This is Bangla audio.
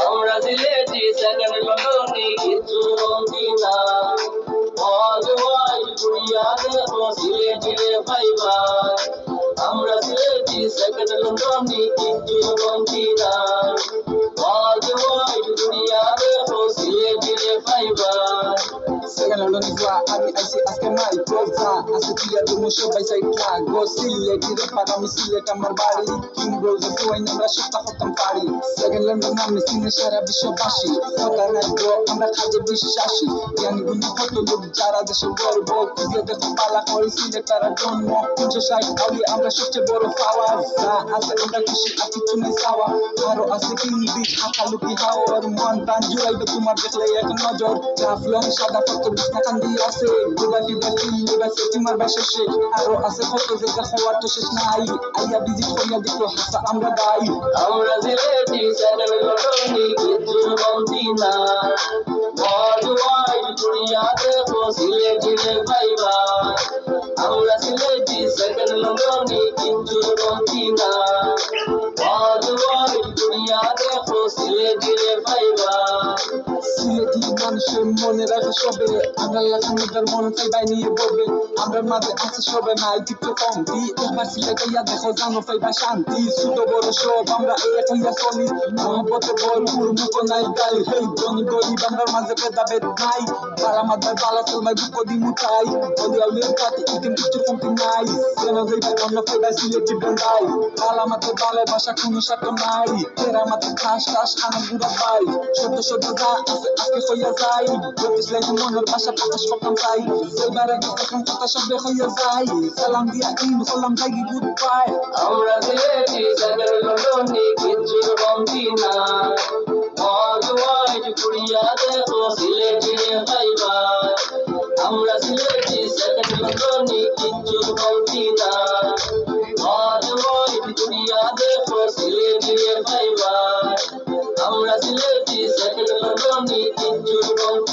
আমরা সিলেটি সেকেন্ড লন্ডনি কিছু বন্দি না ওয়াজ ওয়াজ কুড়িয়া দেখো সিলেটি রে ভাইবা আমরা সিলেটি সেকেন্ড লন্ডনি কিছু বন্দি Is why আমি আইসি আজকে মাই প্রজা আজকে ক্লিয়ার তুমি সবাই সাইটলা গো সিলেট পারা আমি সিলেট আমার বাড়ি কিং রোজ ফুয়াইন আমরা সপ্তাহ হতাম পারি সেকেন্ড লন্ডন আমি সিনে সারা বিশ্ববাসী কথা নাই গো আমরা কাজে বিশ্বাসী জ্ঞানী গুণী কত লোক যারা দেশে গর্ব খুঁজে দেখো পালা করে সিলেট তারা জন্ম তিনশো ষাট আউলি আমরা সবচেয়ে বড় পাওয়ার যা আছে আমরা খুশি কিছু নেই চাওয়া আরও আছে কিং বিচ হাকালুকি হাওয়ার মন প্রাণ জুড়াইবে তোমার দেখলে এক নজর জাফলং সাদা বিছনা কান্দি আছে গোলাপি বাকি লিবা সেটিমার বাসে সে আরও আছে কত দেখো আর তো শেষ নাই। আইয়া ভিজিট করিয়া দেখো হাসা আমরা গাই আমরা সিলেটি সেকেন্ড লন্ডনি কিছু বন্দি না। ওয়াজ ওয়াজ দেখো সিলেটি রে ভাইবা আমরা সিলেটি সেকেন্ড লন্ডনি কিছু বন্দি না। ওয়াজ ওয়াজ দেখো সিলেটি রে ভাইবা সিলেটি মানুষের মনে রাখে সবে। আমরা লাখানোদের মনে চাই বাই বলবে। আমরা মাঝে আছে সবে নাই টিপতে কমতি একবার সিলেটে ইয়া দেখো জানো পাইবা শান্তি। ছোট বড় সব আমরা এক হইয়া চলি মহব্বতে ভরপুর মুখো নাই গাই। হেই ধনী গরিব, আমরা মাঝে ভেদাভেদ নাই। তারা মাঝে বালা চলবাই বুকো দি মুঠাই। বলি আউলিয়ার কাটি ইতিম কিছু কমতি নাই। যেন যাইবা অন্য ফেবাই সিলেটি বেন্দাই তালা মাতে ভালোবাসা কোনো সাথ নাই। তেরা মাতে ঠাস ঠাস খানা গুড়া পাই। সদ্য সদ্য যা আছে লাইন মনের ভাষা প্রকাশ করতাম চাই সেইবার আগে তখন কথা সবে হইয়া যাই সালাম দিয়া ইন হলাম যাই গুড বাই আমরা সিলেটি সেকেন্ড লন্ডনি কিছু বন্দি না ওয়াজ কুড়িয়া দেখো সিলেটি রে ভাইবা আমরা সিলেটি সেকেন্ড লন্ডনি কিছু বন্দি না ওয়াজ কুড়িয়া দেখো সিলেটি রে Congratulations, I can remember me, think you don't